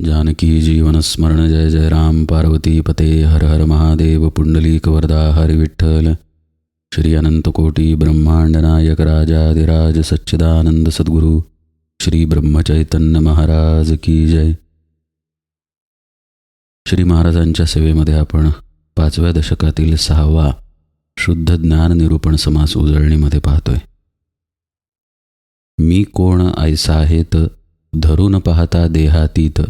जानकी जीवनस्मरण जय जय राम पार्वती पते हर हर महादेव पुंडलीक वरदा हरि विठ्ठल। श्री अनंतकोटी ब्रह्मांड नायक राजाधिराज सच्चिदानंद सद्गुरू श्री ब्रह्मचैतन्य महाराज की जय। श्री महाराजांच्या सेवेमध्ये आपण पाचव्या दशकातील सहावा शुद्ध ज्ञान निरूपण समास उजळणीमध्ये पाहतोय. मी कोण ऐसा आहेत धरून पाहता देहातीत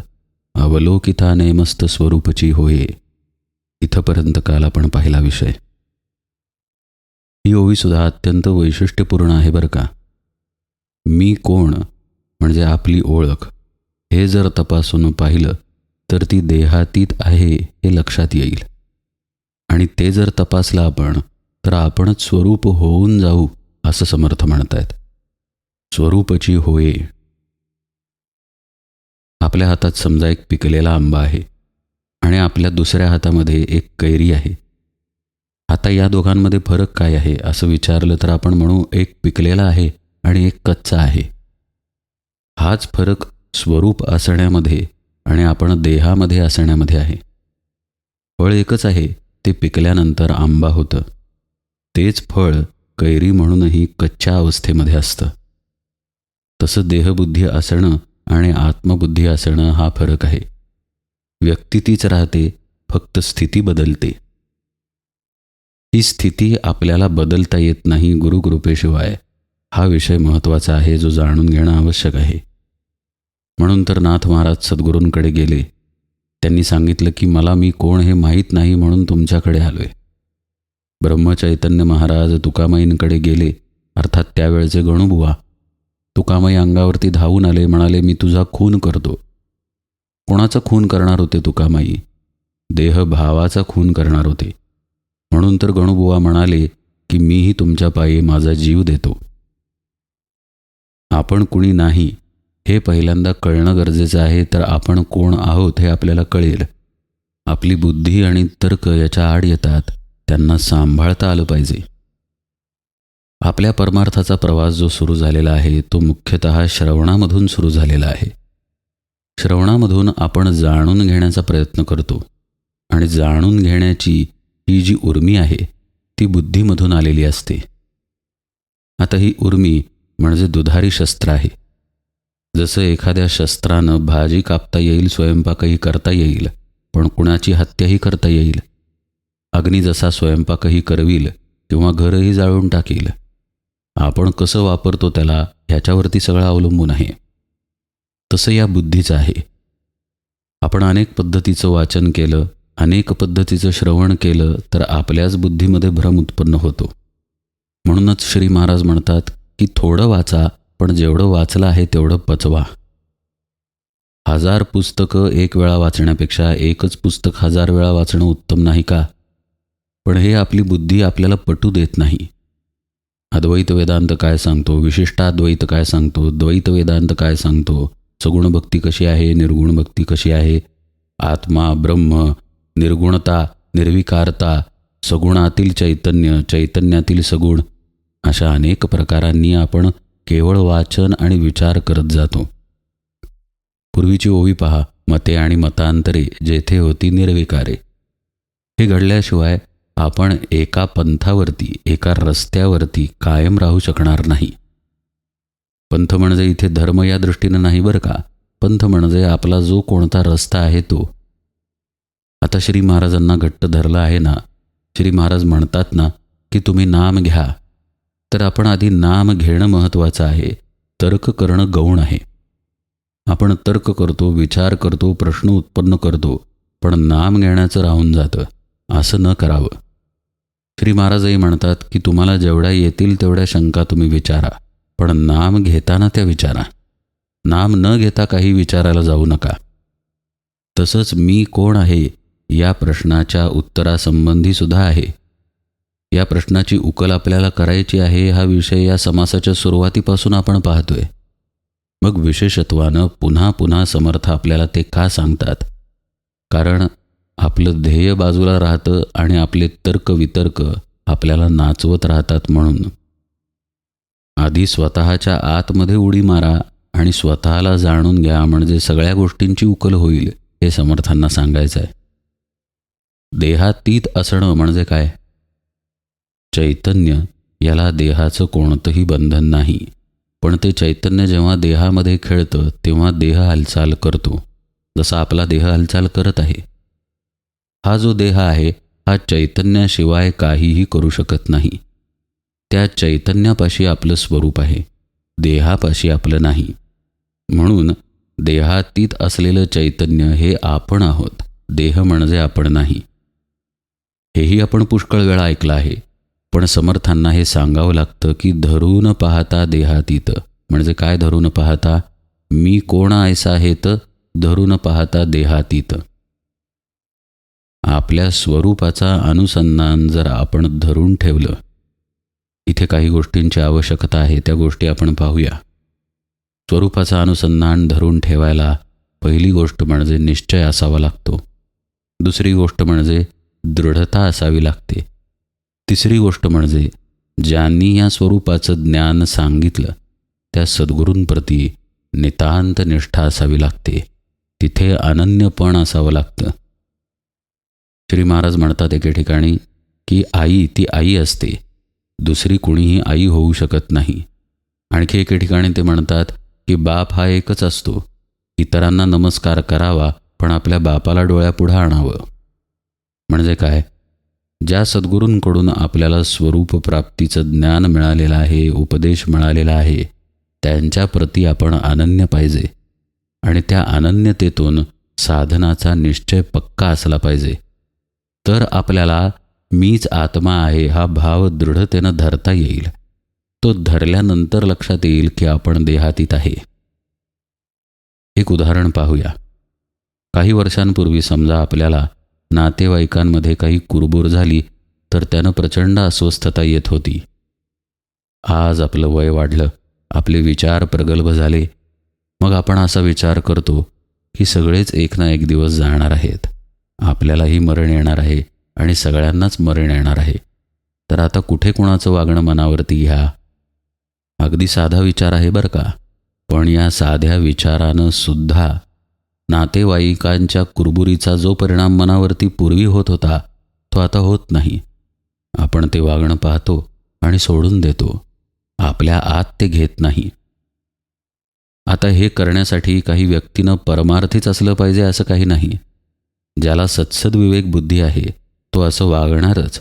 अवलोकिता नेमस्त स्वरूपची होय. इथपर्यंत काल आपण पाहिला विषय. ही ओवीसुद्धा अत्यंत वैशिष्ट्यपूर्ण आहे बरं का. मी कोण म्हणजे आपली ओळख हे जर तपासून पाहिलं तर ती देहातीत आहे हे लक्षात येईल. आणि ते जर तपासलं आपण तर आपणच स्वरूप होऊन जाऊ असं समर्थ म्हणतायत. स्वरूपची होये आपल्या हातात समजा एक पिकलेला आंबा आहे आणि आपल्या दुसऱ्या हातामध्ये एक कैरी आहे. आता या दोघांमध्ये फरक काय आहे असं विचारलं तर आपण म्हणू एक पिकलेला आहे आणि एक कच्चा आहे. हाच फरक स्वरूप असण्यामध्ये आणि आपण देहामध्ये असण्यामध्ये आहे. फळ एकच आहे ते पिकल्यानंतर आंबा होतं. तेच फळ कैरी म्हणूनही कच्च्या अवस्थेमध्ये असतं. तसं देहबुद्धी असणं आणि आत्मबुद्धी असणं हा फरक आहे. व्यक्ती तीच राहते फक्त स्थिती बदलते. ही स्थिती आपल्याला बदलता येत नाही गुरुकृपेशिवाय हा विषय महत्त्वाचा आहे जो जाणून घेणं आवश्यक आहे. म्हणून तर नाथ महाराज सद्गुरूंकडे गेले. त्यांनी सांगितलं की मला मी कोण हे माहीत नाही म्हणून तुमच्याकडे आलोय. ब्रह्मचैतन्य महाराज तुकामाईंकडे गेले अर्थात त्यावेळचे गणुबुवा. तुकामाई अंगावरती धावून आले म्हणाले मी तुझा खून करतो. कोणाचा खून करणार होते तुकामाई देह भावाचा खून करणार होते. म्हणून तर गणुबुवा म्हणाले की मीही तुमच्या पायी माझा जीव देतो. आपण कुणी नाही हे पहिल्यांदा कळणं गरजेचं आहे तर आपण कोण आहोत हे आपल्याला कळेल. आपली बुद्धी आणि तर्क याच्या आड येतात त्यांना सांभाळता आलं पाहिजे. आपल्या परमार्थाचा प्रवास जो सुरू झालेला आहे तो मुख्यतः श्रवणामधून सुरू झालेला आहे. श्रवणामधून आपण जाणून घेण्याचा प्रयत्न करतो आणि जाणून घेण्याची ही जी उर्मी आहे ती बुद्धीमधून आलेली असते. आता ही उर्मी म्हणजे दुधारी शस्त्र आहे. जसं एखाद्या शस्त्रानं भाजी कापता येईल स्वयंपाकही करता येईल पण कुणाची हत्याही करता येईल? अग्नी जसा स्वयंपाकही करवील किंवा घरही जाळून टाकील आपण कसं वापरतो त्याला ह्याच्यावरती सगळं अवलंबून आहे. तसं या बुद्धीचं आहे. आपण अनेक पद्धतीचं वाचन केलं अनेक पद्धतीचं श्रवण केलं तर आपल्याच बुद्धीमध्ये भ्रम उत्पन्न होतो. म्हणूनच श्री महाराज म्हणतात की थोडं वाचा पण जेवढं वाचलं आहे तेवढं पचवा. हजार पुस्तकं एक वेळा वाचण्यापेक्षा एकच पुस्तक हजार वेळा वाचणं उत्तम नाही का? पण हे आपली बुद्धी आपल्याला पटू देत नाही. अद्वैत वेदांत काय सांगतो? विशिष्टाद्वैत काय सांगतो? द्वैत वेदांत काय सांगतो? सगुण भक्ती कशी आहे? निर्गुण भक्ती कशी आहे? आत्मा ब्रह्म निर्गुणता निर्विकारता सगुणातील चैतन्य चैतन्यातील सगुण अशा अनेक प्रकारांनी आपण केवळ वाचन आणि विचार करत जातो. पूर्वीची ओवी पहा मते आणि मतांतरे जेथे होती निर्विकारे. हे घडल्याशिवाय आपण एका पंथावरती एका रस्त्यावरती कायम राहू शकणार नाही. पंथ म्हणजे इथे धर्म या दृष्टीनं नाही बरं का? पंथ म्हणजे आपला जो कोणता रस्ता आहे तो. आता श्री महाराजांना घट्ट धरलं आहे ना श्री महाराज म्हणतात ना की तुम्ही नाम घ्या. तर आपण आधी नाम घेणं महत्त्वाचं आहे तर्क करणं गौण आहे. आपण तर्क करतो विचार करतो प्रश्न उत्पन्न करतो पण नाम घेण्याचं राहून जातं असं न करावं. श्री महाराजही म्हणतात की तुम्हाला जेवढ्या येतील तेवढ्या शंका तुम्ही विचारा पण नाम घेताना त्या विचारा. नाम न घेता काही विचारायला जाऊ नका. तसंच मी कोण आहे या प्रश्नाच्या उत्तरासंबंधी सुद्धा आहे. या प्रश्नाची उकल आपल्याला करायची आहे हा विषय या समासाच्या सुरुवातीपासून आपण पाहतोय. मग विशेषत्वानं पुन्हा पुन्हा समर्थ आपल्याला ते का सांगतात? कारण आपलं ध्येय बाजूला राहतं आणि आपले तर्क वितर्क आपल्याला नाचवत राहतात म्हणून. आधी स्वतःच्या आतमध्ये उडी मारा आणि स्वतःला जाणून घ्या म्हणजे सगळ्या गोष्टींची उकल होईल हे समर्थांना सांगायचं आहे देहातीत असणं म्हणजे काय? चैतन्य याला देहाचं कोणतंही बंधन नाही पण ते चैतन्य जेव्हा देहामध्ये खेळतं तेव्हा देह हालचाल करतो. जसा आपला देह हालचाल करत आहे. हा जो देह आहे हा चैतन्याशिवाय काहीही करू शकत नाही. त्या चैतन्यापाशी आपलं स्वरूप आहे देहापाशी आपलं नाही. म्हणून देहातीत असलेलं चैतन्य हे आपण आहोत देह म्हणजे आपण नाही. हेही आपण पुष्कळ वेळा ऐकलं आहे पण समर्थांना हे सांगावं लागतं की धरून पाहता देहातीत. म्हणजे काय धरून पाहता? मी कोण ऐसा हे तर धरून पाहता देहातीत. आपल्या स्वरूपाचा अनुसंधान जर आपण धरून ठेवलं इथे काही गोष्टींची आवश्यकता आहे त्या गोष्टी आपण पाहूया. स्वरूपाचा अनुसंधान धरून ठेवायला पहिली गोष्ट म्हणजे निश्चय असावा लागतो. दुसरी गोष्ट म्हणजे दृढता असावी लागते. तिसरी गोष्ट म्हणजे ज्यांनी या स्वरूपाचं ज्ञान सांगितलं त्या सद्गुरूंप्रती नितांत निष्ठा असावी लागते. तिथे अनन्यपण असावं लागतं. श्री महाराज म्हणतात एके ठिकाणी की आई ती आई असते. दुसरी कुणीही आई होऊ शकत नाही. आणखी एके ठिकाणी ते म्हणतात की बाप हा एकच असतो. इतरांना नमस्कार करावा पण आपल्या बापाला डोळ्यापुढं आणावं. म्हणजे काय? ज्या सद्गुरूंकडून आपल्याला स्वरूप प्राप्तीचं ज्ञान मिळालेलं आहे उपदेश मिळालेला आहे त्यांच्याप्रती आपण अनन्य पाहिजे. आणि त्या अनन्यतेतून साधनाचा निश्चय पक्का असला पाहिजे. तर आपल्याला मीच आत्मा आहे हा भाव दृढतेनं धरता येईल. तो धरल्यानंतर लक्षात येईल की आपण देहातीत आहे. एक उदाहरण पाहूया. काही वर्षांपूर्वी समजा आपल्याला नातेवाईकांमध्ये काही कुरबूर झाली तर त्यानं प्रचंड अस्वस्थता येत होती. आज आपलं वय वाढलं आपले विचार प्रगल्भ झाले. मग आपण असा विचार करतो की सगळेच एक ना एक दिवस जाणार आहेत. आपल्यालाही मरण येणार आहे आणि सगळ्यांनाच मरण येणार आहे. तर आता कुठे कुणाचं वागणं मनावरती घ्या? अगदी साधा विचार आहे बरं का? पण या साध्या विचारानं सुद्धा नातेवाईकांच्या कुरबुरीचा जो परिणाम मनावरती पूर्वी होत होता तो आता होत नाही. आपण ते वागणं पाहतो आणि सोडून देतो. आपल्या आत ते घेत नाही. आता हे करण्यासाठी काही व्यक्तीनं परमार्थीच असलं पाहिजे असं काही नाही. ज्याला सत्सद विवेक बुद्धी आहे तो असं वागणारच.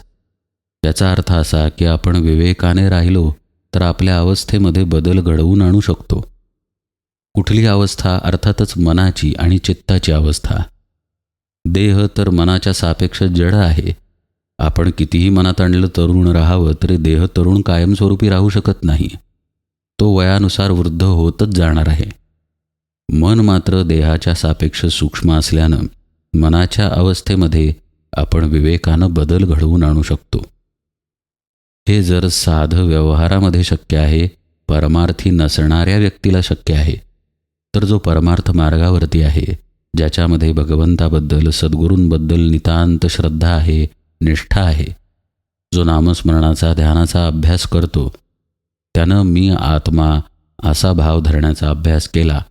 याचा अर्थ असा की आपण विवेकाने राहिलो तर आपल्या अवस्थेमध्ये बदल घडवून आणू शकतो. कुठली अवस्था अर्थातच मनाची आणि चित्ताची अवस्था. देह तर मनाच्या सापेक्ष जड आहे. आपण कितीही मनात आणलं तरुण राहावं तरी देह तरुण कायमस्वरूपी राहू शकत नाही. तो वयानुसार वृद्ध होतच जाणार आहे. मन मात्र देहाच्या सापेक्ष सूक्ष्म असल्यानं मनाच्या अवस्थेमध्ये आपण विवेकानं बदल घडवून आणू शकतो. हे जर साधं व्यवहारामध्ये शक्य आहे परमार्थी नसणाऱ्या व्यक्तीला शक्य आहे तर जो परमार्थ मार्गावरती आहे ज्याच्यामध्ये भगवंताबद्दल सद्गुरूंबद्दल नितांत श्रद्धा आहे निष्ठा आहे जो नामस्मरणाचा ध्यानाचा अभ्यास करतो त्यानं मी आत्मा असा भाव धरण्याचा अभ्यास केला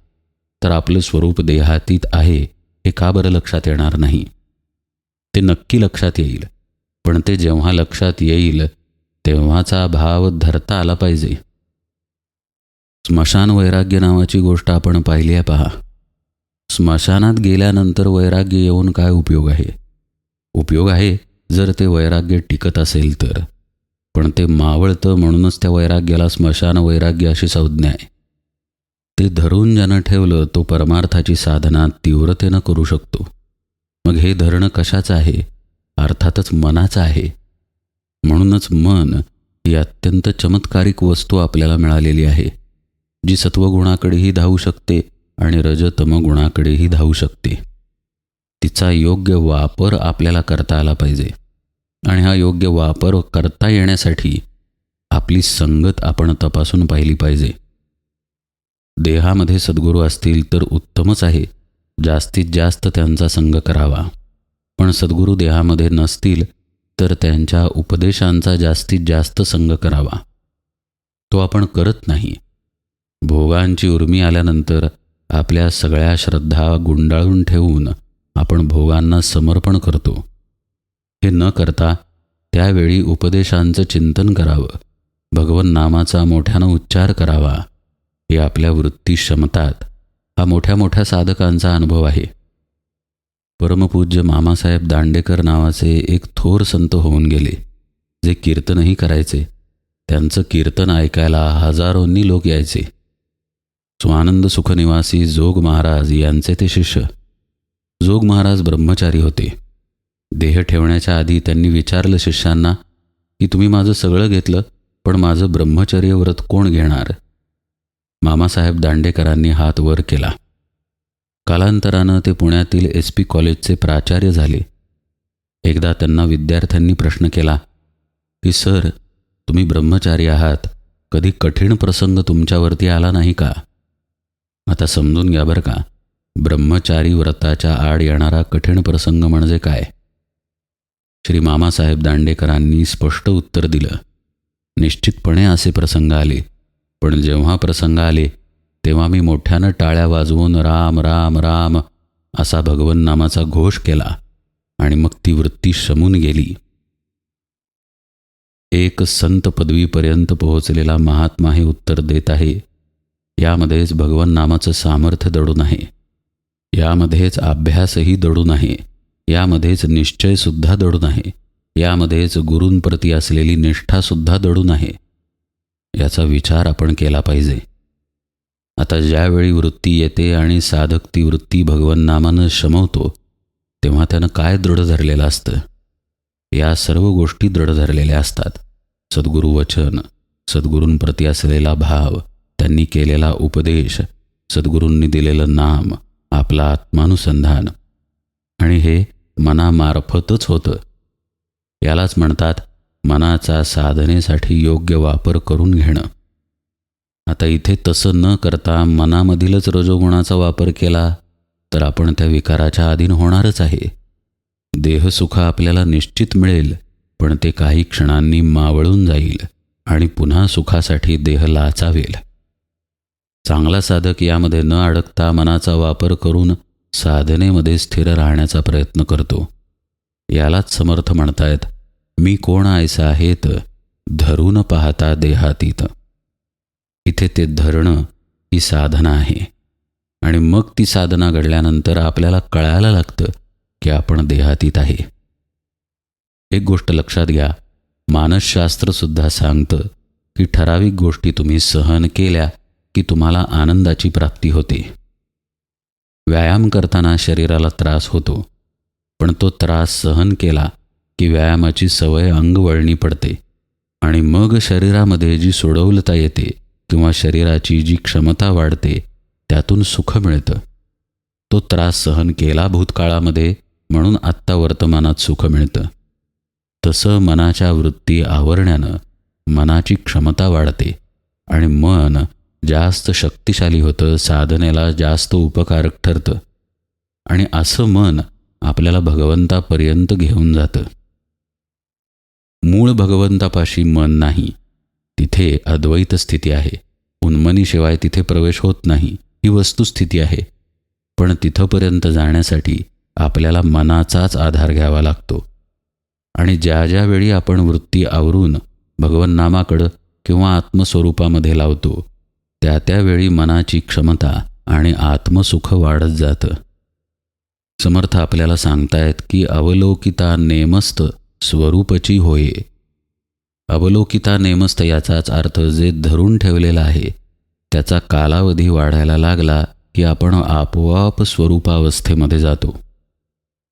तर आपलं स्वरूप देहातीत आहे हे का बरं लक्षात येणार नाही? ते नक्की लक्षात येईल. पण ते जेव्हा लक्षात येईल तेव्हाचा भाव धरता आला पाहिजे. स्मशान वैराग्य नावाची गोष्ट आपण पाहिली आहे पहा. स्मशानात गेल्यानंतर वैराग्य येऊन काय उपयोग आहे? उपयोग आहे जर ते वैराग्य टिकत असेल तर. पण ते मावळतं म्हणूनच त्या वैराग्याला स्मशान वैराग्य अशी संज्ञा आहे. ते धरून ज्यानं ठेवलं तो परमार्थाची साधना तीव्रतेनं करू शकतो. मग हे धरणं कशाचं आहे? अर्थातच मनाचं आहे. म्हणूनच मन ही अत्यंत चमत्कारिक वस्तू आपल्याला मिळालेली आहे जी सत्वगुणाकडेही धावू शकते आणि रजतम गुणाकडेही धावू शकते. तिचा योग्य वापर आपल्याला करता आला पाहिजे आणि हा योग्य वापर करता येण्यासाठी आपली संगत आपण तपासून पाहिली पाहिजे. देहामध्ये सद्गुरू असतील तर उत्तमच आहे. जास्तीत जास्त त्यांचा संग करावा. पण सद्गुरू देहामध्ये नसतील तर त्यांच्या उपदेशांचा जास्तीत जास्त संग करावा. तो आपण करत नाही. भोगांची उर्मी आल्यानंतर आपल्या सगळ्या श्रद्धा गुंडाळून ठेवून आपण भोगांना समर्पण करतो. हे न करता त्यावेळी उपदेशांचं चिंतन करावं. भगवन नामाचा मोठ्यानं उच्चार करावा. हे आपल्या वृत्ती क्षमतात हा मोठ्या मोठ्या साधकांचा अनुभव आहे. परमपूज्य मामासाहेब दांडेकर नावाचे एक थोर संत होऊन गेले जे कीर्तनही करायचे. त्यांचं कीर्तन ऐकायला हजारोंनी लोक यायचे. स्वानंद सुखनिवासी जोग महाराज यांचे ते शिष्य. जोग महाराज ब्रह्मचारी होते. देह ठेवण्याच्या आधी त्यांनी विचारलं शिष्यांना की तुम्ही माझं सगळं घेतलं पण माझं ब्रह्मचर्य व्रत कोण घेणार? मामासाहेब दांडेकरांनी हात वर केला. कालांतरानं ते पुण्यातील एस पी कॉलेजचे प्राचार्य झाले. एकदा त्यांना विद्यार्थ्यांनी प्रश्न केला की सर तुम्ही ब्रह्मचारी आहात कधी कठीण प्रसंग तुमच्यावरती आला नाही का? आता समजून घ्या बरं का ब्रह्मचारी व्रताच्या आड येणारा कठीण प्रसंग म्हणजे काय? श्री मामासाहेब दांडेकरांनी स्पष्ट उत्तर दिलं. निश्चितपणे असे प्रसंग आले. पण जेव्हा प्रसंग आले तेव्हा मी मोठ्यानं टाळ्या वाजवून राम राम राम असा भगवन नामाचा घोष केला आणि मग ती वृत्ती शमून गेली. एक संत पदवीपर्यंत पोहोचलेला महात्मा हे उत्तर देत आहे यामध्येच भगवन नामाचं सामर्थ्य दडून आहे यामध्येच अभ्यासही दडून आहे यामध्येच निश्चयसुद्धा दडून आहे यामध्येच गुरूंप्रती असलेली निष्ठासुद्धा दडून आहे याचा विचार आपण केला पाहिजे. आता ज्यावेळी वृत्ती येते आणि साधक ती वृत्ती भगवन नामानं शमवतो तेव्हा त्यानं काय दृढ धरलेलं असतं? या सर्व गोष्टी दृढ धरलेल्या असतात. सद्गुरू वचन सद्गुरूंप्रती असलेला भाव त्यांनी केलेला उपदेश सद्गुरूंनी दिलेलं नाम आपला आत्मानुसंधान. आणि हे मनामार्फतच होतं. यालाच म्हणतात मनाचा साधनेसाठी योग्य वापर करून घेणं. आता इथे तसं न करता मनामधीलच रजोगुणाचा वापर केला तर आपण त्या विकाराच्या अधीन होणारच आहे. देहसुख आपल्याला निश्चित मिळेल पण ते काही क्षणांनी मावळून जाईल आणि पुन्हा सुखासाठी देह लाचावेल. चांगला साधक यामध्ये न अडकता मनाचा वापर करून साधनेमध्ये स्थिर राहण्याचा प्रयत्न करतो. यालाच समर्थ म्हणतायत मी कोण आयसा आहेत धरून पाहता देहातीत. इथे ते धरणं ही साधना आहे. आणि मग ती साधना घडल्यानंतर आपल्याला कळायला लागतं की आपण देहातीत आहे. एक गोष्ट लक्षात घ्या. मानसशास्त्रसुद्धा सांगतं की ठराविक गोष्टी तुम्ही सहन केल्या की तुम्हाला आनंदाची प्राप्ती होते. व्यायाम करताना शरीराला त्रास होतो. पण तो त्रास सहन केला की व्यायामाची सवय अंगवळणी पडते आणि मग शरीरामध्ये जी सोडवलता येते किंवा शरीराची जी क्षमता वाढते त्यातून सुख मिळतं. तो त्रास सहन केला भूतकाळामध्ये म्हणून आत्ता वर्तमानात सुख मिळतं. तसं मनाच्या वृत्ती आवरण्यानं मनाची क्षमता वाढते आणि मन जास्त शक्तिशाली होतं साधनेला जास्त उपकारक ठरतं. आणि असं मन आपल्याला भगवंतापर्यंत घेऊन जातं. मूळ भगवंतापाशी मन नाही तिथे अद्वैत स्थिती आहे. उन्मनीशिवाय तिथे प्रवेश होत नाही ही वस्तुस्थिती आहे. पण तिथंपर्यंत जाण्यासाठी आपल्याला मनाचाच आधार घ्यावा लागतो. आणि ज्या ज्यावेळी आपण वृत्ती आवरून भगवन्नामाकडं किंवा आत्मस्वरूपामध्ये लावतो त्या त्यावेळी मनाची क्षमता आणि आत्मसुख वाढत जातं. समर्थ आपल्याला सांगतायत की अवलोकिता नेमस्त स्वरूपची होय. अवलोकिता नेमस्त याचाच अर्थ जे धरून ठेवलेला आहे त्याचा कालावधी वाढायला लागला की आपण आपोआप स्वरूपावस्थेमध्ये जातो.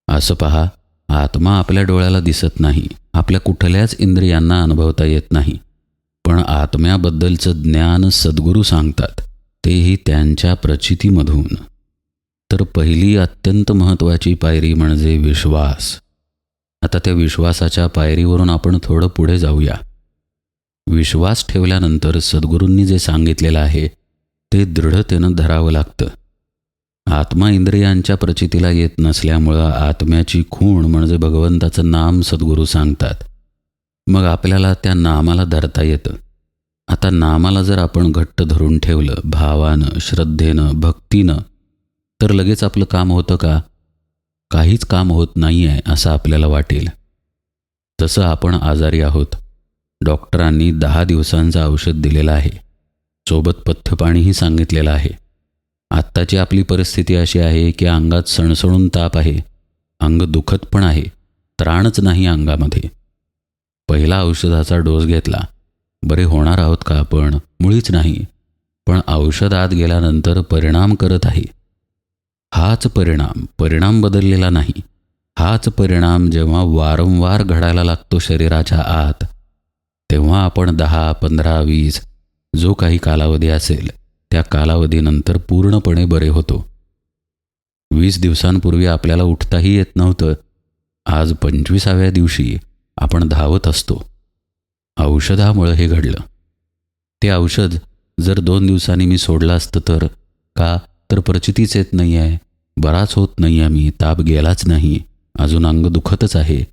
असं पहा आत्मा आपल्या डोळ्याला दिसत नाही आपल्या कुठल्याच इंद्रियांना अनुभवता येत नाही पण आत्म्याबद्दलचं ज्ञान सद्गुरू सांगतात तेही त्यांच्या प्रचितीमधून. तर पहिली अत्यंत महत्त्वाची पायरी म्हणजे विश्वास. आता त्या विश्वासाच्या पायरीवरून आपण थोडं पुढे जाऊया. विश्वास ठेवल्यानंतर सद्गुरूंनी जे सांगितलेलं आहे ते दृढतेनं धरावं लागतं. आत्मा इंद्रियांच्या प्रचितीला येत नसल्यामुळं आत्म्याची खूण म्हणजे भगवंताचं नाम सद्गुरू सांगतात. मग आपल्याला त्या नामाला धरता येतं. आता नामाला जर आपण घट्ट धरून ठेवलं भावानं श्रद्धेनं भक्तीनं तर लगेच आपलं काम होतं का? काहीच काम होत नाही आहे असं आपल्याला वाटेल. जसं आपण आजारी आहोत. डॉक्टरांनी दहा दिवसांचं औषध दिलेलं आहे. सोबत पथ्यपाणीही सांगितलेलं आहे. आत्ताची आपली परिस्थिती अशी आहे की अंगात सणसणून ताप आहे. अंग दुखत पण आहे. त्राणच नाही अंगामध्ये. पहिला औषधाचा डोस घेतला. बरे होणार आहोत का आपण? मुळीच नाही. पण औषध आत गेल्यानंतर परिणाम करत आहे. हाच परिणाम परिणाम बदललेला नाही. हाच परिणाम जेव्हा वारंवार घडायला लागतो शरीराच्या आत तेव्हा आपण दहा पंधरा वीस जो काही कालावधी असेल त्या कालावधीनंतर पूर्णपणे बरे होतो. वीस दिवसांपूर्वी आपल्याला उठताही येत नव्हतं. आज पंचवीसाव्या दिवशी आपण धावत असतो. औषधामुळं हे घडलं. ते औषध जर दोन दिवसांनी मी सोडलं असतं तर? का? तर प्रचितीच येत नाही आहे बराच होत नाही आहे ताप गेलाच नाही. अजून अंग दुखतच आहे.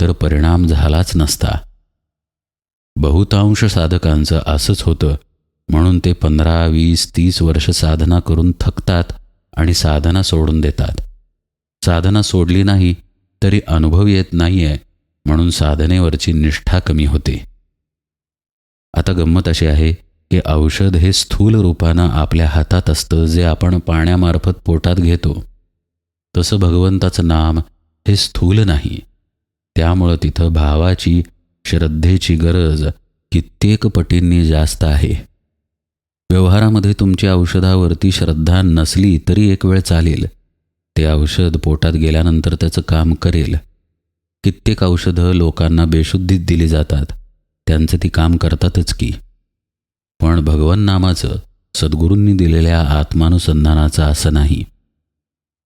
तर परिणाम झालाच नसता. बहुतांश साधकांचं असंच होतं. म्हणून ते पंधरा वीस तीस वर्ष साधना करून थकतात आणि साधना सोडून देतात. साधना सोडली नाही तरी अनुभव येत नाही आहे म्हणून साधनेवरची निष्ठा कमी होते. आता गंमत अशी आहे की औषध हे स्थूल रूपानं आपल्या हातात असतं जे आपण पाण्यामार्फत पोटात घेतो. तसं भगवंताचं नाम हे स्थूल नाही. त्यामुळं तिथं भावाची श्रद्धेची गरज कित्येक पटींनी जास्त आहे. व्यवहारामध्ये तुमची औषधावरती श्रद्धा नसली तरी एक वेळ चालेल. ते औषध पोटात गेल्यानंतर त्याचं काम करेल. कित्येक औषधं लोकांना बेशुद्धीत दिली जातात. त्यांचं ती काम करतातच की. पण भगवन नामाचं सद्गुरूंनी दिलेल्या आत्मानुसंधानाचं असं नाही.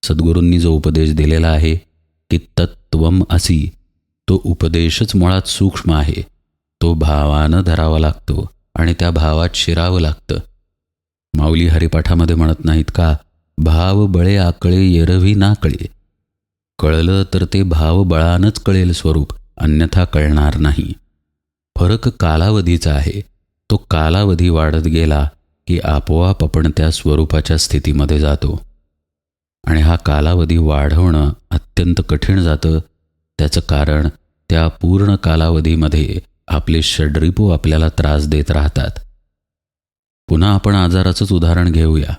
सद्गुरूंनी जो उपदेश दिलेला आहे की तत्वम असी तो उपदेशच मुळात सूक्ष्म आहे. तो भावानं धरावा लागतो आणि त्या भावात शिरावं लागतं. माऊली हरिपाठामध्ये म्हणत नाहीत का भाव बळे आकळे येरवी ना कळे. कळलं तर ते भाव बळानंच कळेल स्वरूप अन्यथा कळणार नाही. फरक कालावधीचा आहे. तो कालावधी वाढत गेला की आपोआप आपण त्या स्वरूपाच्या स्थितीमध्ये जातो. आणि हा कालावधी वाढवणं अत्यंत कठीण जातं. त्याचं कारण त्या पूर्ण कालावधीमध्ये आपले षड्रिपू आपल्याला त्रास देत राहतात. पुन्हा आपण आजाराचंच उदाहरण घेऊया.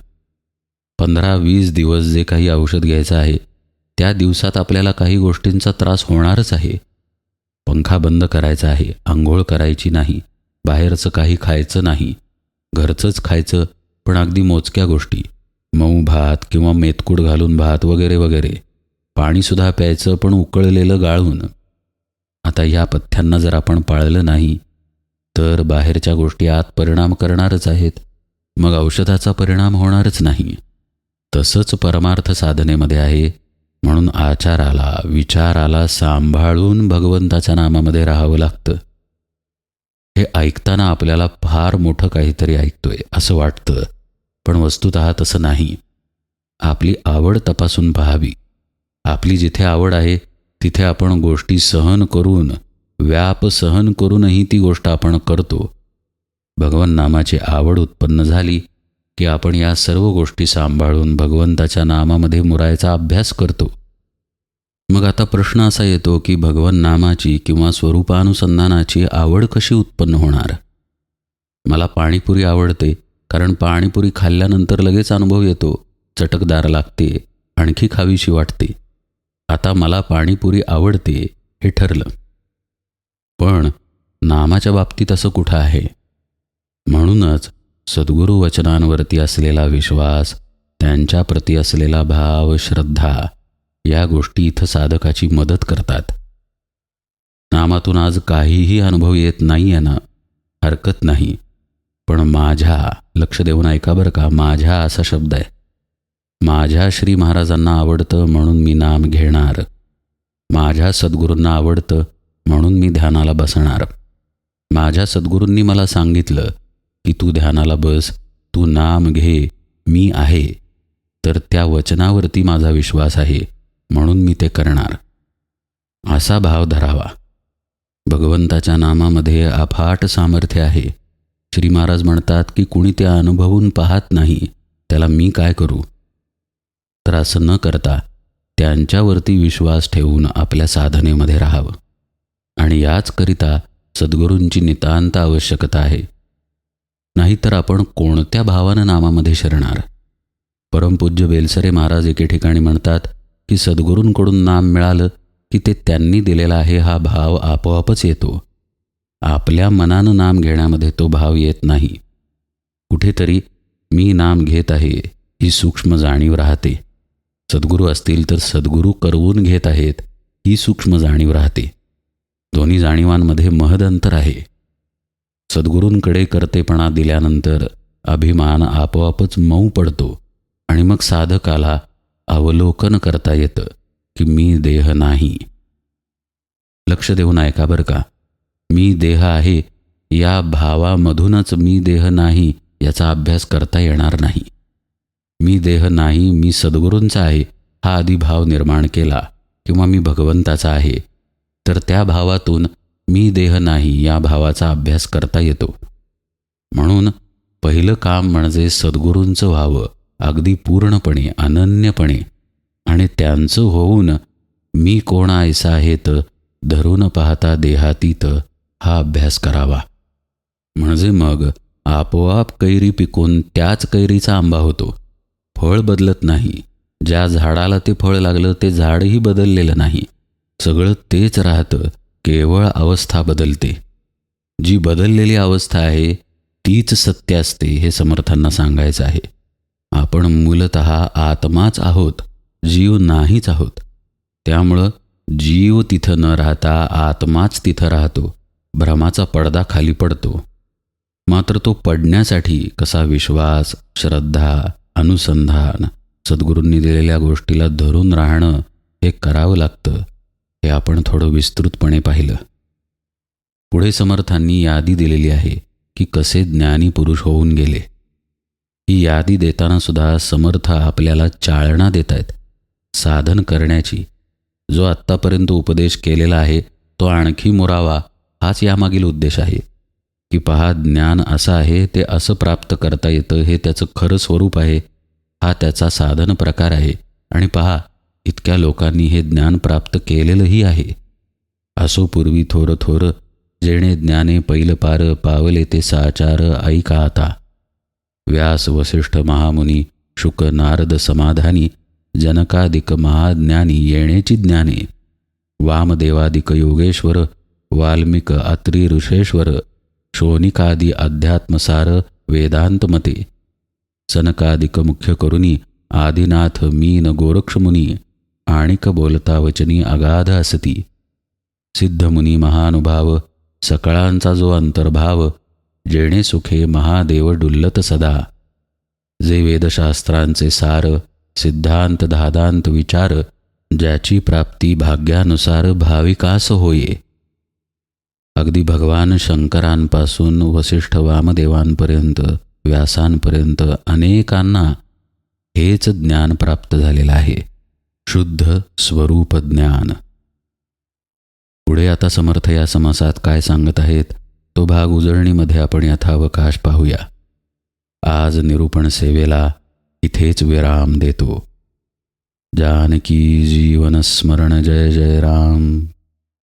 पंधरा वीस दिवस जे काही औषध घ्यायचं आहे त्या दिवसात आपल्याला काही गोष्टींचा त्रास होणारच आहे. पंखा बंद करायचा आहे आंघोळ करायची नाही बाहेरचं काही खायचं नाही. घरचंच खायचं पण अगदी मोजक्या गोष्टी. मऊ भात किंवा मेतकूड घालून भात वगैरे वगैरे. पाणीसुद्धा प्यायचं पण उकळलेलं गाळून. आता ह्या पथ्यांना जर आपण पाळलं नाही तर बाहेरच्या गोष्टी आत परिणाम करणारच आहेत. मग औषधाचा परिणाम होणारच नाही. तसंच परमार्थ साधनेमध्ये आहे. म्हणून आचाराला विचाराला सांभाळून भगवंताच्या नामामध्ये राहावं लागतं. हे ऐकताना आपल्याला फार मोठं काहीतरी ऐकतोय असं वाटतं. पण वस्तुत तसं नाही. आपली आवड तपासून पाहावी. आपली जिथे आवड आहे तिथे आपण गोष्टी सहन करून व्याप सहन करूनही ती गोष्ट आपण करतो. भगवन नामाची आवड उत्पन्न झाली की आपण या सर्व गोष्टी सांभाळून भगवंताच्या नामामध्ये मुरायचा अभ्यास करतो. मग आता प्रश्न असा येतो की भगवन नामाची किंवा स्वरूपानुसंधानाची आवड कशी उत्पन्न होणार? मला पाणीपुरी आवडते कारण पाणीपुरी खाल्ल्यानंतर लगेच अनुभव येतो चटकदार लागते आणखी खावीशी वाटते. आता मला पाणीपुरी आवडते हे ठरलं. पण नामाच्या बाबतीत असं कुठं आहे? म्हणूनच सद्गुरू वचनांवरती असलेला विश्वास त्यांच्याप्रती असलेला भाव श्रद्धा या गोष्टी इथं साधकाची मदत करतात. नामातून आज काहीही अनुभव येत नाही आहे ना हरकत नाही. पण माझ्या लक्ष देऊन ऐका बरं का माझ्या असा शब्द आहे. माझ्या श्री महाराजांना आवडतं म्हणून मी नाम घेणार. माझ्या सद्गुरूंना आवडतं म्हणून मी ध्यानाला बसणार. माझ्या सद्गुरूंनी मला सांगितलं की तू ध्यानाला बस तू नाम घे मी आहे. तर त्या वचनावरती माझा विश्वास आहे. म्हणून मी ते करणार. असा भाव धरावा. भगवंताच्या नामामध्ये अफाट सामर्थ्य आहे. श्री महाराज म्हणतात की कुणी त्या अनुभवून पाहत नाही त्याला मी काय करू? तर असं न करता त्यांच्यावरती विश्वास ठेवून आपल्या साधनेमध्ये राहावं. आणि याचकरिता सद्गुरूंची नितांत आवश्यकता आहे. नाहीतर आपण कोणत्या भावानं नामामध्ये शरणार? परमपूज्य बेलसरे महाराज एके ठिकाणी म्हणतात की सद्गुरूंकडून नाम मिळालं की ते त्यांनी दिलेला आहे हा भाव आपोआपच येतो. आपल्या मनानं नाम घेण्यामध्ये तो भाव येत नाही. कुठेतरी मी नाम घेत आहे ही सूक्ष्म जाणीव राहते. सद्गुरू असतील तर सद्गुरू करवून घेत आहेत ही सूक्ष्म जाणीव राहते. दोन्ही जाणीवांमध्ये महद अंतर आहे. सद्गुरूंकडे कर्तेपणा दिल्यानंतर अभिमान आपोआपच मऊ पडतो आणि मग साधकाला अवलोकन करता येतं की मी देह नाही. लक्ष देऊन ऐका बरं का? मी देह आहे या भावामधूनच मी देह नाही याचा अभ्यास करता येणार नाही. मी देह नाही मी सद्गुरूंचा आहे हा आधी भाव निर्माण केला किंवा मी भगवंताचा आहे तर त्या भावातून मी देह नाही या भावाचा अभ्यास करता येतो. म्हणून पहिलं काम म्हणजे सद्गुरूंचं व्हावं. अगदी पूर्णपणे अनन्यपणे. आणि त्यांचं होऊन मी कोण ऐसा आहे तर धरून पाहता देहातीत हा अभ्यास करावा. म्हणजे मग आपोआप कैरी पिकून त्याच कैरीचा आंबा होतो. फळ बदलत नाही. ज्या झाडाला ते फळ लागलं ते झाडही बदललेलं नाही. सगळं तेच राहतं केवळ अवस्था बदलते. जी बदललेली अवस्था आहे तीच सत्य असते हे समर्थांना सांगायचं आहे. आपण मूलत आत्माच आहोत जीव नाहीच आहोत. त्यामुळं जीव तिथं न राहता आत्माच तिथं राहतो भ्रमाचा पडदा खाली पडतो. मात्र तो पडण्यासाठी कसा विश्वास श्रद्धा अनुसंधान सद्गुरूंनी दिलेल्या गोष्टीला धरून राहणं हे करावं लागतं हे आपण थोडं विस्तृतपणे पाहिलं. पुढे समर्थांनी यादी दिलेली आहे की कसे ज्ञानी पुरुष होऊन गेले. ही यादी देताना सुद्धा समर्थ आपल्याला चाळणा देत आहेत साधन करण्याची जो आत्तापर्यंत उपदेश केलेला आहे तो आणखी मुरावा हाच यामागील उद्देश आहे. की पहा ज्ञान असं आहे ते असं प्राप्त करता येतं हे त्याचं खरं स्वरूप आहे. हा त्याचा साधन प्रकार आहे. आणि पहा इतक्या लोकांनी हे ज्ञान प्राप्त केलेलंही आहे. असो पूर्वी थोर थोर जेणे ज्ञाने पैल पार पावले ते साचार ऐका आता. व्यास वसिष्ठ महामुनी शुक नारद समाधानी जनकादिक महाज्ञानी येण्याची ज्ञाने वामदेवादिक योगेश्वर वाल्मिक अत्री ऋषेश्वर शोनिकादी अध्यात्मसार वेदांतमते सनकादिक मुख्य करुणी आदिनाथ मीन गोरक्षमुनी आणिक बोलता वचनी अगाध असती सिद्धमुनी महानुभाव सकळांचा जो अंतर्भाव जेणे सुखे महादेव डुल्लत सदा. जे वेदशास्त्रांचे सार सिद्धांत धादांत विचार ज्याची प्राप्ती भाग्यानुसार भाविकास होये. अगदी भगवान शंकरांपासून वसिष्ठ वामदेवांपर्यंत व्यासांपर्यंत अनेकांना हेच ज्ञान प्राप्त झालेलं आहे. शुद्ध स्वरूप ज्ञान. पुढे आता समर्थ या समासात काय सांगत आहेत? तो भाग उजळणीमध्ये आपण यथावकाश पाहूया. आज निरूपण सेवेला इथेच विराम देतो. जानकी जीवन स्मरण जय जय राम.